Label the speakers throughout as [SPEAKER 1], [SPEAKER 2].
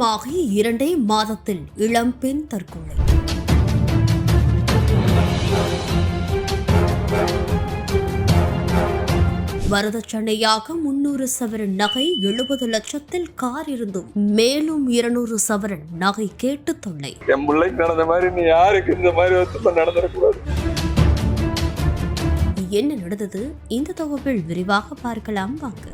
[SPEAKER 1] திருமணமாகி இரண்டே மாதத்தில் இளம்பெண் தற்கொலை. வரதட்சணையாக முன்னூறு சவரன் நகை எழுபது லட்சத்தில் கார் இருந்தும் மேலும் இருநூறு சவரன் நகை கேட்டு தொல்லை.
[SPEAKER 2] என் பிள்ளைக்கு நடந்த மாதிரி நீ யாருக்கு இந்த மாதிரி வருத்தம் நடந்துடக்கூடாது
[SPEAKER 1] என்ன நடந்தது? இந்த தொகுப்பில் விரிவாக பார்க்கலாம் வாங்க.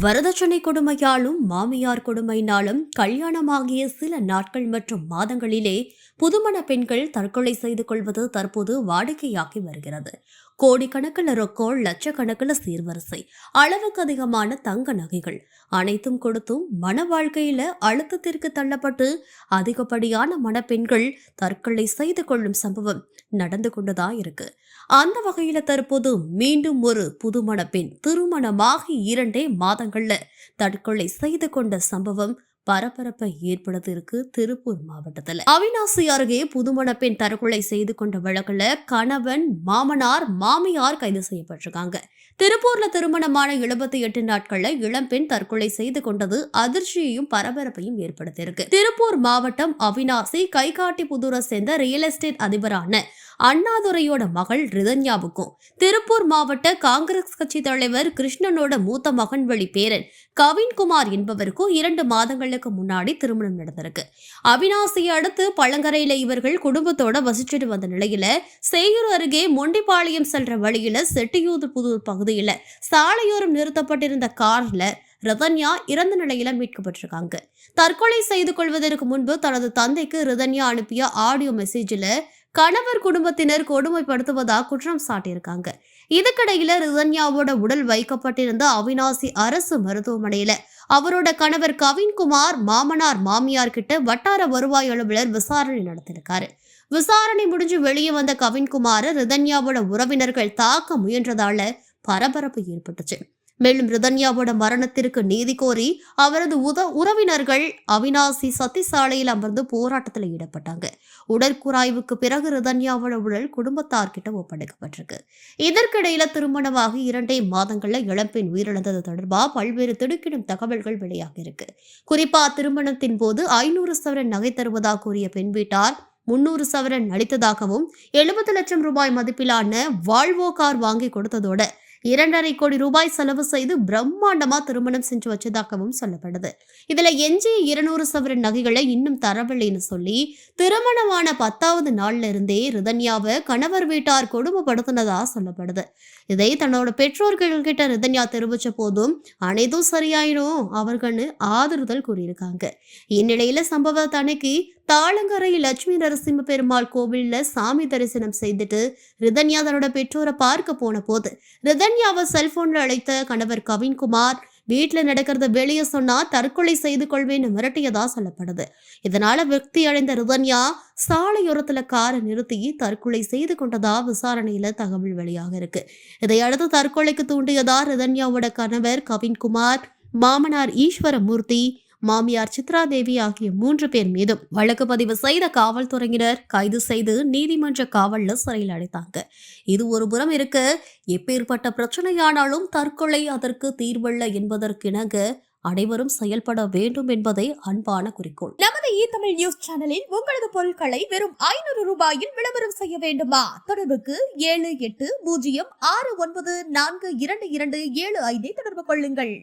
[SPEAKER 1] வரதட்சணை கொடுமையாலும் மாமியார் கொடுமையினாலும் கல்யாணமாகிய சில நாட்கள் மற்றும் மாதங்களிலே புதுமண பெண்கள் தற்கொலை செய்து கொள்வது தற்போது வாடிக்கையாகி வருகிறது. கோடிக்கணக்கில் ரொக்கோல் லட்சக்கணக்கில் சீர்வரிசை அளவுக்கு அதிகமான தங்க நகைகள் அனைத்தும் கொடுத்தும் மன வாழ்க்கையில அழுத்தத்திற்கு தள்ளப்பட்டு அதிகப்படியான மணப்பெண்கள் தற்கொலை செய்து கொள்ளும் சம்பவம் நடந்து கொண்டுதான் இருக்கு. அந்த வகையில தற்போது மீண்டும் ஒரு புதுமண பெண் திருமணமாகி இரண்டே மாதங்கள்ல தற்கொலை செய்து கொண்ட சம்பவம் பரபரப்பை ஏற்படுத்தியிருக்கு திருப்பூர் மாவட்டத்தில். அவினாசி அருகே புதுமண பெண் தற்கொலை செய்து கொண்ட வழக்குல கணவன் மாமனார் மாமியார் கைது செய்யப்பட்டிருக்காங்க. திருப்பூர்ல திருமணமான எழுபத்தி எட்டு நாட்கள்ல இளம்பெண் தற்கொலை செய்து கொண்டது அதிர்ச்சியையும் பரபரப்பையும் ஏற்படுத்தியிருக்கு. திருப்பூர் மாவட்டம் அவினாசி கைகாட்டி புதூரை சேர்ந்த ரியல் எஸ்டேட் அதிபரான அண்ணாதுரையோட மகள் ரிதன்யாவுக்கும் திருப்பூர் மாவட்ட காங்கிரஸ் கட்சி தலைவர் கிருஷ்ணனோட மூத்த மகன் வழி பேரன் கவின்குமார் என்பவருக்கும் இரண்டு மாதங்களுக்கு முன்னாடி திருமணம் நடந்திருக்கு. அவினாசியை அடுத்து பழங்கரையில இவர்கள் குடும்பத்தோட வசிச்சுட்டு வந்த நிலையில செய்யூர் அருகே மொண்டிப்பாளையம் செல்ற வழியில செட்டியூர் புதூர் பகுதியில சாலையோரம் நிறுத்தப்பட்டிருந்த கார்ல ரதன்யா இறந்த நிலையில மீட்கப்பட்டிருக்காங்க. தற்கொலை செய்து கொள்வதற்கு முன்பு தனது தந்தைக்கு ரிதன்யா அனுப்பிய ஆடியோ மெசேஜில் கணவர் குடும்பத்தினர் கொடுமைப்படுத்துவதாக குற்றம் சாட்டியிருக்காங்க. இதுக்கிடையில ரிதன்யாவோட உடல் வைக்கப்பட்டிருந்த அவினாசி அரசு மருத்துவமனையில அவரோட கணவர் கவின்குமார் மாமனார் மாமியார் கிட்ட வட்டார வருவாய் அலுவலர் விசாரணை நடத்திருக்காரு விசாரணை முடிஞ்சு வெளியே வந்த கவின்குமார ரிதன்யாவோட உறவினர்கள் தாக்க முயன்றதால பரபரப்பு ஏற்பட்டுச்சு. மேலும் ரிதன்யாவோட மரணத்திற்கு நீதி கோரி அவரது உத உறவினர்கள் அவினாசி சத்தி சாலையில் அமர்ந்து போராட்டத்தில் ஈடுபட்டாங்க. உடற்குறாய்வுக்கு பிறகு ரிதன்யாவோட உடல் குடும்பத்தார்கிட்ட ஒப்படைக்கப்பட்டிருக்கு. இதற்கிடையில திருமணமாக இரண்டே மாதங்கள்ல இளம்பெண் உயிரிழந்தது தொடர்பாக பல்வேறு திடுக்கிடும் தகவல்கள் வெளியாகி இருக்கு குறிப்பா திருமணத்தின் போது ஐநூறு சவரன் நகை தருவதாக கூறிய பெண் வீட்டார் முன்னூறு சவரன் அளித்ததாகவும் எழுபது லட்சம் ரூபாய் மதிப்பிலான வால்வோ கார் வாங்கி கொடுத்ததோட இரண்டரை கோடி ரூபாய் செலவு செய்து பிரம்மாண்டமா திருமணம் செஞ்சு வச்சதாகவும் சொல்லப்படுது. இதுல எஞ்சிய இருநூறு சவரன் நகைகளை இன்னும் தரவில்லைன்னு சொல்லி திருமணமான பத்தாவது நாள்ல இருந்தே ரிதன்யாவை கணவர் வீட்டார் கொடுமைப்படுத்தினதா சொல்லப்படுது. இதை தன்னோட பெற்றோர்கள் கிட்ட ரிதன்யா தெரிவிச்ச போதும் அனைத்தும் சரியாயிடும் அவர்கள்னு ஆதரவுதல் கூறியிருக்காங்க. இந்நிலையில சம்பவத்தனைக்கு தாளங்கரை லட்சுமி நரசிம்ம பெருமாள் கோவில்ல சாமி தரிசனம் செய்துட்டு ரிதன்யா தன்னோட பெற்றோரை பார்க்க போன போது ரிதன்யாவை செல்போன்ல அழைத்த கணவர் கவின்குமார் வீட்டுல நடக்கிறத வெளியே சொன்னா தற்கொலை செய்து கொள்வேன்னு மிரட்டியதா சொல்லப்படுது. இதனால விரக்தி அடைந்த ரிதன்யா சாலையோரத்துல காரை நிறுத்தி தற்கொலை செய்து கொண்டதா விசாரணையில தகவல் வெளியாக இருக்கு. இதையடுத்து தற்கொலைக்கு தூண்டியதா ரிதன்யாவோட கணவர் கவின்குமார் மாமனார் ஈஸ்வரமூர்த்தி மாமியார் சித்ரா தேவி ஆகிய மூன்று பேர் மீதும் வழக்கு பதிவு செய்த காவல்துறையினர் கைது செய்து நீதிமன்ற காவல்ல சிறையில் அடைத்தாங்க. இது ஒரு புறம் இருக்க. எப்பேற்பட்ட பிரச்சனையானாலும் தற்கொலை அதற்கு தீர்வல்ல என்பதற்கிணங்க அனைவரும் செயல்பட வேண்டும் என்பதை அன்பான குறிக்கோள்.
[SPEAKER 3] நமது இ தமிழ் நியூஸ் சேனலில் உங்களது பொருட்களை வெறும் ஐநூறு ரூபாயில் விளம்பரம் செய்ய வேண்டுமா? தொடர்புக்கு ஏழு எட்டு பூஜ்ஜியம் ஆறு ஒன்பது நான்கு இரண்டு இரண்டு ஏழு ஐந்தை தொடர்பு கொள்ளுங்கள்.